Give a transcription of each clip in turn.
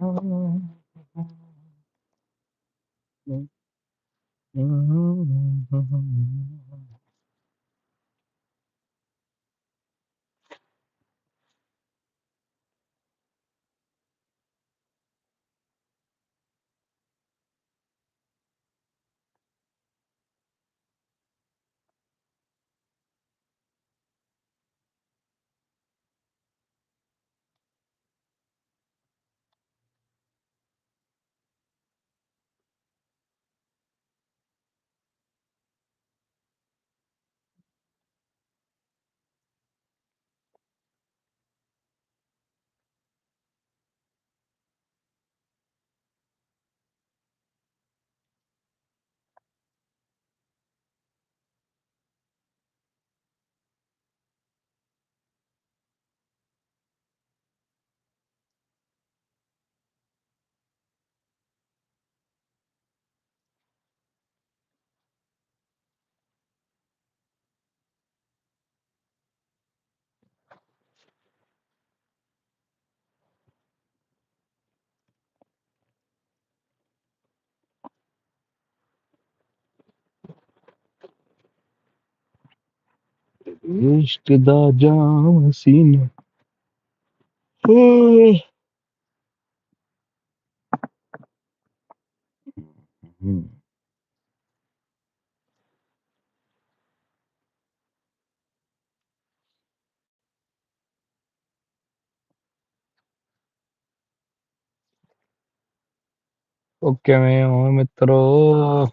Mm-hmm. mm-hmm. mm-hmm. ਇਸ਼ਕ ਦਾ ਜਾਮ ਸੀਨਾ। ਉਹ ਕਿਵੇਂ ਹੋ ਮਿੱਤਰੋ?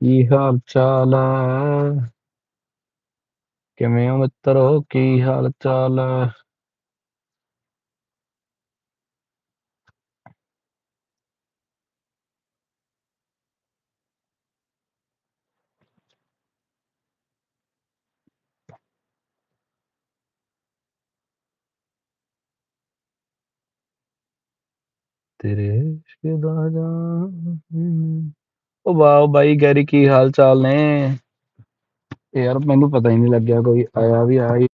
ਕੀ ਹਾਲ ਚਾਲ ਹੈ ਕਿਵੇਂ ਹੋ ਮਿੱਤਰੋ, ਕੀ ਹਾਲ ਚਾਲ? ਹੈ ਤੇਰੇ ਇਸ਼ਕ ਦਾ ਜਾਮ ਉਹ ਵਾਹ ਬਾਈ ਗੈਰੀ, ਕੀ ਹਾਲ ਚਾਲ ਨੇ? ਯਾਰ ਮੈਨੂੰ ਪਤਾ ਹੀ ਨਹੀਂ ਲੱਗਿਆ ਕੋਈ ਆਇਆ ਵੀ ਆਇਆ ਤੇ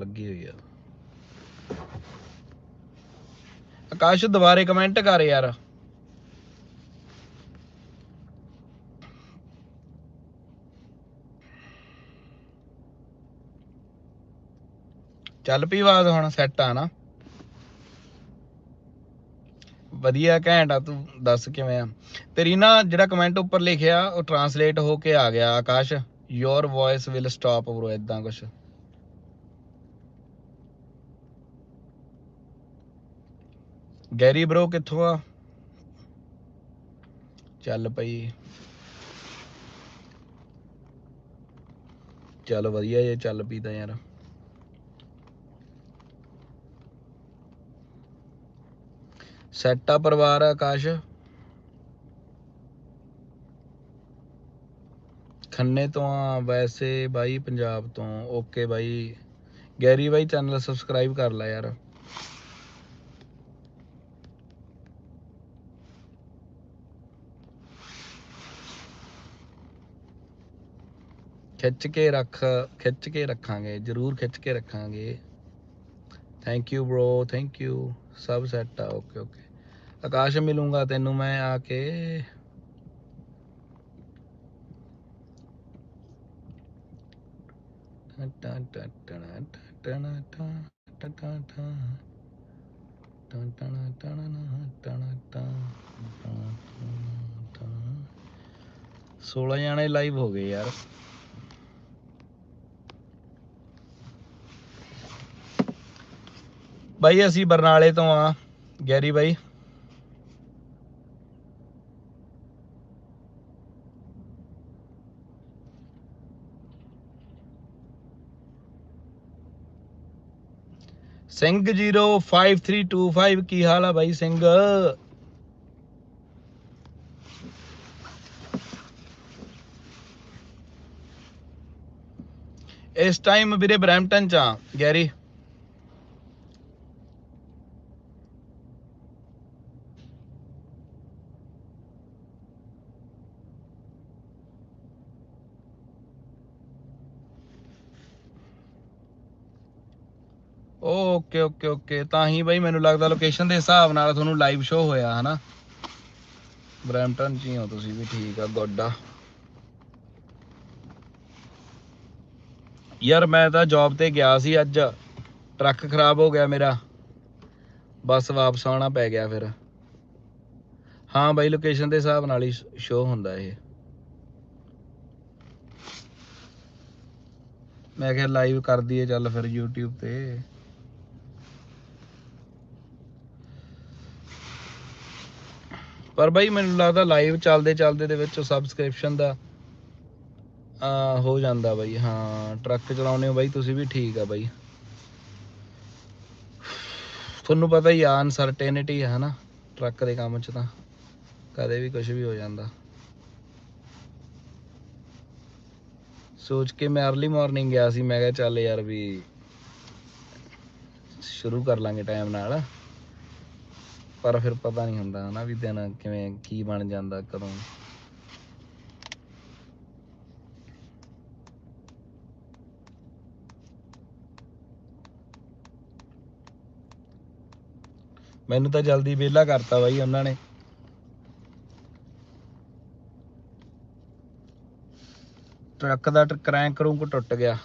ਲੱਗੀ ਹੋਈ ਆ। ਆਕਾਸ਼, ਦੁਬਾਰੇ ਕਮੈਂਟ ਕਰ ਯਾਰ। ਚੱਲ ਪਈ ਆਵਾਜ਼ ਹੁਣ ਸੈੱਟ ਆ ਨਾ। ਵਧੀਆ ਘੈਂਟ ਆ, ਤੂੰ ਦੱਸ ਕਿਵੇਂ ਆ? ਤੇਰੀ ਨਾ ਜਿਹੜਾ ਕਮੈਂਟ ਉੱਪਰ ਲਿਖਿਆ, ਉਹ ਟਰਾਂਸਲੇਟ ਹੋ ਕੇ ਆ ਗਿਆ, Akash. Your voice will stop bro ਇਦਾਂ ਕੁਛ। ਗੈਰੀ ਬ్రో ਕਿੱਥੋਂ ਆ ਚੱਲ ਪਈ ਚੱਲ ਵਧੀਆ ਜੇ ਚੱਲ ਪਈ ਤਾਂ ਯਾਰ ਸੈਟ ਆ ਪਰਿਵਾਰ ਆਕਾਸ਼ ਖੰਨੇ ਤੋਂ ਆ ਵੈਸੇ ਬਾਈ ਪੰਜਾਬ ਤੋਂ ਓਕੇ ਬਾਈ ਗੈਰੀ ਬਾਈ ਚੈਨਲ ਸਬਸਕ੍ਰਾਈਬ ਕਰ ਲੈ ਯਾਰ ਖਿੱਚ ਕੇ ਰੱਖ, ਖਿੱਚ ਕੇ ਰੱਖਾਂਗੇ, ਜਰੂਰ ਖਿੱਚ ਕੇ ਰੱਖਾਂਗੇ। Thank you bro thank you ਸਭ ਸੈੱਟ ਆ ਓਕੇ ਓਕੇ ਆਕਾਸ਼ ਮਿਲੂੰਗਾ ਤੈਨੂੰ ਮੈਂ ਆ ਕੇ। ਸੋਲਾਂ ਜਾਣੇ ਲਾਈਵ ਹੋ ਗਏ ਯਾਰ। ਬਾਈ, ਅਸੀਂ ਬਰਨਾਲੇ ਤੋਂ ਆ। ਗੈਰੀ ਬਾਈ। ਸਿੰਘ 05325 ਕੀ ਹਾਲ ਆ ਬਾਈ ਸਿੰਘ? ਇਸ ਟਾਈਮ ਵੀਰੇ ਬਰੈਂਪਟਨ ਚ ਆ, ਗੈਰੀ। ਓਕੇ ਓਕੇ ਓਕੇ ਤਾਂ ਹੀ ਬਾਈ ਮੈਨੂੰ ਲੱਗਦਾ ਲੋਕੇਸ਼ਨ ਦੇ ਹਿਸਾਬ ਨਾਲ ਤੁਹਾਨੂੰ ਲਾਈਵ ਸ਼ੋ ਹੋਇਆ, ਹਨਾ? ਬਰੈਂਪਟਨ ਚ ਹੀ ਹੋ ਤੁਸੀਂ ਵੀ, ਠੀਕ ਆ ਗੁੱਡ ਆ। ਯਾਰ ਮੈਂ ਤਾਂ ਜੌਬ ਤੇ ਗਿਆ ਸੀ ਅੱਜ। ਟਰੱਕ ਖਰਾਬ ਹੋ ਗਿਆ ਮੇਰਾ। ਬਸ ਵਾਪਸ ਆਉਣਾ ਪੈ ਗਿਆ ਫਿਰ। ਹਾਂ ਬਾਈ ਲੋਕੇਸ਼ਨ ਦੇ ਹਿਸਾਬ ਨਾਲ ਹੀ ਸ਼ੋ ਹੁੰਦਾ ਇਹ। ਮੈਂ ਕਿਹਾ ਲਾਈਵ ਕਰ ਦਈਏ ਚੱਲ ਫਿਰ YouTube ਤੇ। ਪਰ ਬਾਈ ਮੈਨੂੰ ਲੱਗਦਾ ਲਾਈਵ ਚੱਲਦੇ ਚੱਲਦੇ ਦੇ ਵਿੱਚ ਸਬਸਕ੍ਰਿਪਸ਼ਨ ਦਾ ਆ ਹੋ ਜਾਂਦਾ ਬਾਈ, ਹਾਂ ਟਰੱਕ ਚਲਾਉਨੇ ਹੋ ਬਾਈ, ਤੁਸੀਂ ਵੀ ਠੀਕ ਆ ਬਾਈ। ਤੁਹਾਨੂੰ ਪਤਾ ਹੀ ਆ ਅਨਸਰਟੇਨਿਟੀ ਹੈ ਨਾ ਟਰੱਕ ਦੇ ਕੰਮ 'ਚ ਤਾਂ, ਕਦੇ ਵੀ ਕੁਝ ਵੀ ਹੋ ਜਾਂਦਾ। ਸੋਚ ਕੇ ਮੈਂ अर्ਲੀ ਮਾਰਨਿੰਗ ਗਿਆ ਸੀ, ਮੈਂ ਕਿਹਾ ਚੱਲ ਯਾਰ ਵੀ, ਸ਼ੁਰੂ ਕਰ ਲਾਂਗੇ ਟਾਈਮ ਨਾਲ। ਪਰ ਫਿਰ ਪਤਾ ਨਹੀਂ ਹੁੰਦਾ ਹਨਾ ਵੀ ਦਿਨ ਕਿਵੇਂ, ਕੀ ਬਣ ਜਾਂਦਾ, ਕਦੋਂ। ਮੈਨੂੰ ਤਾਂ ਜਲਦੀ ਵਿਹਲਾ ਕਰਤਾ ਬਾਈ ਉਹਨਾਂ ਨੇ। ਟਰੱਕ ਦਾ ਕ੍ਰੈਂਕ ਕਰੂੰਕ ਟੁੱਟ ਗਿਆ।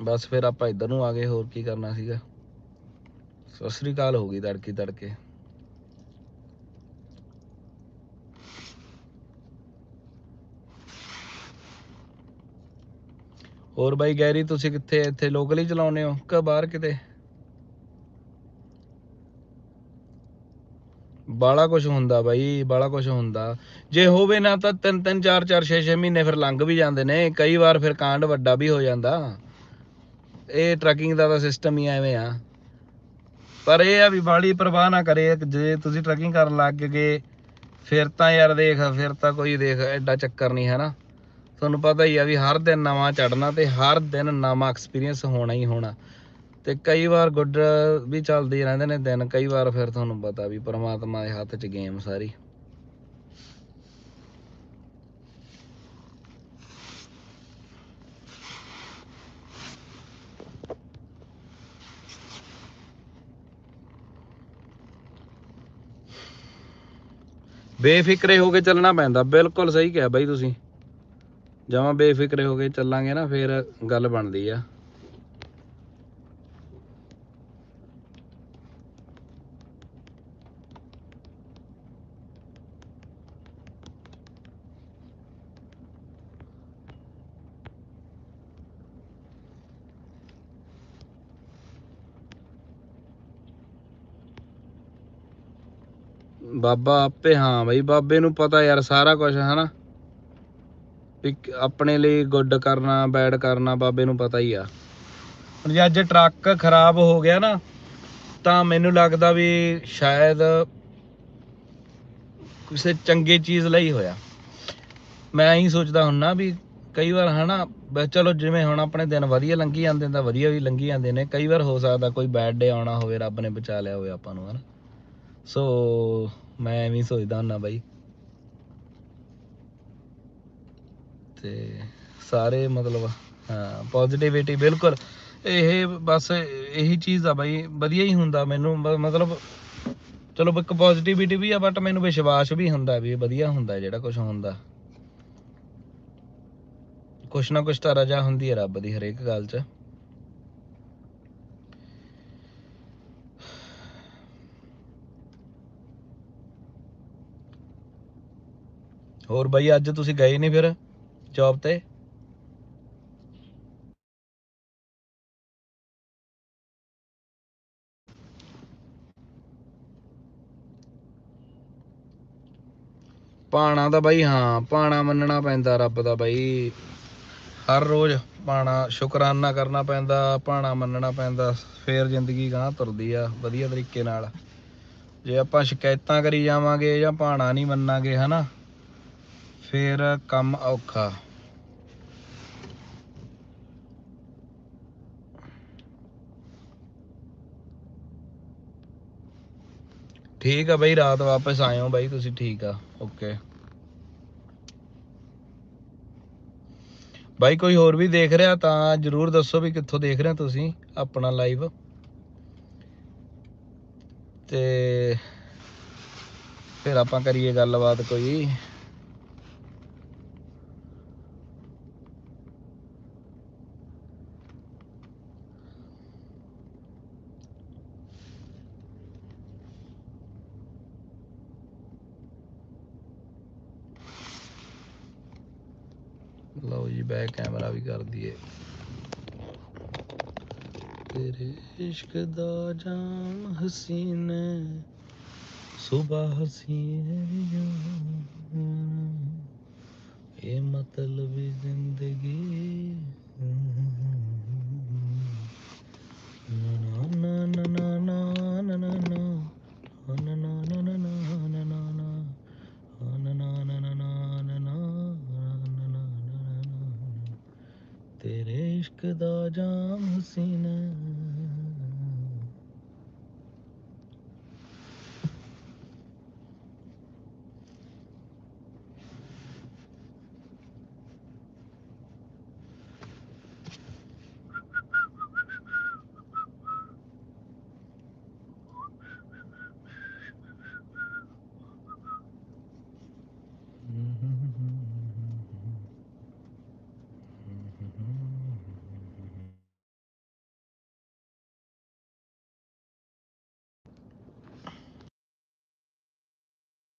ਬਸ ਫਿਰ ਆਪਾਂ ਇੱਧਰ ਨੂੰ ਆ ਗਏ, ਹੋਰ ਕੀ ਕਰਨਾ ਸੀਗਾ। ਸਤਿ ਸ੍ਰੀ ਅਕਾਲ ਹੋ ਗਈ ਤੜਕੀ ਤੜਕੇ। ਹੋਰ ਬਾਈ ਗੈਰੀ, ਤੁਸੀਂ ਕਿੱਥੇ, ਇੱਥੇ ਲੋਕਲ ਹੀ ਚਲਾਉਨੇ ਹੋ ਕਿ ਬਾਹਰ ਕਿਤੇ? ਬਾਲਾ ਕੁਝ ਹੁੰਦਾ ਬਾਈ ਬਾਲਾ ਕੁਝ ਹੁੰਦਾ। ਜੇ ਹੋਵੇ ਨਾ ਤਾਂ ਤਿੰਨ ਤਿੰਨ, ਚਾਰ ਚਾਰ 6 6 ਮਹੀਨੇ ਫਿਰ ਲੰਘ ਵੀ ਜਾਂਦੇ ਨੇ। ਕਈ ਵਾਰ ਫਿਰ ਕਾਂਡ ਵੱਡਾ ਵੀ ਹੋ ਜਾਂਦਾ। ਇਹ ਟਰੱਕਿੰਗ ਦਾ ਤਾਂ ਸਿਸਟਮ ਹੀ ਐਵੇਂ ਆ। ਪਰ ਇਹ ਆ ਵੀ ਬਾੜੀ ਪਰਵਾਹ ਨਾ ਕਰੇ, ਜੇ ਤੁਸੀਂ ਟਰੈਕਿੰਗ ਕਰਨ ਲੱਗ ਗਏ, ਫਿਰ ਤਾਂ ਯਾਰ ਦੇਖ, ਫਿਰ ਤਾਂ ਕੋਈ ਦੇਖ, ਐਡਾ ਚੱਕਰ ਨਹੀਂ ਹੈ ਨਾ ਤੁਹਾਨੂੰ ਪਤਾ ਹੀ ਆ ਵੀ ਹਰ ਦਿਨ ਨਵਾਂ ਚੜਨਾ ਤੇ ਹਰ ਦਿਨ ਨਵਾਂ ਐਕਸਪੀਰੀਅੰਸ ਹੋਣਾ ਹੀ ਹੋਣਾ। ਤੇ ਕਈ ਵਾਰ ਗੁੱਡ ਵੀ ਚੱਲਦੇ ਰਹਿੰਦੇ ਨੇ ਦਿਨ, ਕਈ ਵਾਰ ਫਿਰ ਤੁਹਾਨੂੰ ਪਤਾ ਵੀ ਪਰਮਾਤਮਾ ਦੇ ਹੱਥ 'ਚ ਗੇਮ ਸਾਰੀ। ਬੇਫਿਕਰੇ ਹੋ ਕੇ ਚੱਲਣਾ ਪੈਂਦਾ, ਬਿਲਕੁਲ ਸਹੀ ਕਿਹਾ ਬਾਈ ਤੁਸੀਂ। ਜਮਾਂ ਬੇਫਿਕਰੇ ਹੋ ਕੇ ਚੱਲਾਂਗੇ ਨਾ, ਫਿਰ ਗੱਲ ਬਣਦੀ ਆ। ਬਾਬਾ ਆਪੇ, ਹਾਂ ਬਈ, ਬਾਬੇ ਨੂੰ ਪਤਾ ਯਾਰ ਸਾਰਾ ਕੁਝ ਹਨਾ? ਆਪਣੇ ਲਈ ਗੁੱਡ ਕਰਨਾ ਬੈਡ ਕਰਨਾ ਬਾਬੇ ਨੂੰ ਪਤਾ ਹੀ ਆ। ਹੁਣ ਜੇ ਅੱਜ ਟਰੱਕ ਖਰਾਬ ਹੋ ਗਿਆ ਨਾ, ਤਾਂ ਮੈਨੂੰ ਲੱਗਦਾ ਵੀ ਸ਼ਾਇਦ ਕਿਸੇ ਚੰਗੇ ਚੀਜ਼ ਲਈ ਹੋਇਆ। ਮੈਂ ਇਹੀ ਸੋਚਦਾ ਹੁੰਨਾ ਵੀ ਕਈ ਵਾਰ, ਹਨਾ ਚਲੋ ਜਿਵੇਂ ਹੁਣ ਆਪਣੇ ਦਿਨ ਵਧੀਆ ਲੰਘੀ ਜਾਂਦੇ ਨੇ, ਤਾਂ ਵਧੀਆ ਵੀ ਲੰਘੀ ਜਾਂਦੇ ਨੇ। ਕਈ ਵਾਰ ਹੋ ਸਕਦਾ ਕੋਈ ਬੈਡ ਡੇ ਆਉਣਾ ਹੋਵੇ, ਰੱਬ ਨੇ ਬਚਾ ਲਿਆ ਹੋਵੇ ਆਪਾਂ ਨੂੰ, ਹਨਾ? ਸੋ ਮੈਂ ਐਵੇਂ ਸੋਚਦਾ ਹੁੰਨਾ ਬਾਈ। ਤੇ ਸਾਰੇ ਮਤਲਬ, ਹਾਂ ਪੋਜ਼ਿਟਿਵਿਟੀ ਬਿਲਕੁਲ। ਇਹ ਬਸ ਇਹੀ ਚੀਜ਼ ਆ ਬਾਈ, ਵਧੀਆ ਹੀ ਹੁੰਦਾ ਮੈਨੂੰ। ਮਤਲਬ ਚਲੋ ਇੱਕ ਪੋਜ਼ਿਟਿਵਿਟੀ ਵੀ ਆ ਬਟ ਮੈਨੂੰ ਵਿਸ਼ਵਾਸ ਵੀ ਹੁੰਦਾ ਵੀ ਵਧੀਆ ਹੁੰਦਾ, ਜਿਹੜਾ ਕੁਝ ਹੁੰਦਾ। ਕੁਛ ਨਾ ਕੁਛ ਤਾਂ ਰਜਾ ਹੁੰਦੀ ਹੈ ਰੱਬ ਦੀ ਹਰੇਕ ਗੱਲ 'ਚ। ਹੋਰ ਬਾਈ ਅੱਜ ਤੁਸੀਂ ਗਏ ਨਹੀਂ ਫਿਰ ਜੌਬ ਤੇ? ਪਾਣਾ ਤਾਂ ਬਾਈ ਹਾਂ, ਪਾਣਾ ਮੰਨਣਾ ਪੈਂਦਾ ਰੱਬ ਦਾ ਬਾਈ। ਹਰ ਰੋਜ਼ ਪਾਣਾ ਸ਼ੁਕਰਾਨਾ ਕਰਨਾ ਪੈਂਦਾ, ਪਾਣਾ ਮੰਨਣਾ ਪੈਂਦਾ, ਫੇਰ ਜ਼ਿੰਦਗੀ ਗਾਂ ਤੁਰਦੀ ਆ ਵਧੀਆ ਤਰੀਕੇ ਨਾਲ। ਜੇ ਆਪਾਂ ਸ਼ਿਕਾਇਤਾਂ ਕਰੀ ਜਾਵਾਂਗੇ ਜਾਂ ਪਾਣਾ ਨਹੀਂ ਮੰਨਾਂਗੇ, ਹਨਾ? ਫਿਰ ਕੰਮ ਔਖਾ। ਠੀਕ ਆ ਬਾਈ, ਰਾਤ ਵਾਪਸ ਆਇਓ ਬਾਈ, ਤੁਸੀਂ ਠੀਕ ਆ, ਓਕੇ। ਬਾਈ, ਕੋਈ ਹੋਰ ਵੀ ਦੇਖ ਰਿਹਾ ਤਾਂ ਜਰੂਰ ਦੱਸੋ ਵੀ ਕਿੱਥੋਂ ਦੇਖ ਰਹੇ ਹੋ ਤੁਸੀਂ ਆਪਣਾ ਲਾਈਵ। ਤੇ ਫਿਰ ਆਪਾਂ ਕਰੀਏ ਗੱਲਬਾਤ ਕੋਈ। ਲਓ ਜੀ, ਬੈਕ ਕੈਮਰਾ ਵੀ ਕਰ ਦਈਏ। ਤੇਰੇ ਇਸ਼ਕ ਦਾ ਜਾਮ ਹਸੀਨ ਸੁਬਹ ਹਸੀਨ ਇਹ ਮਤਲਬ ਜ਼ਿੰਦਗੀ ਸਕਦਾ ਜਾਂ ਹੁਸੈਨ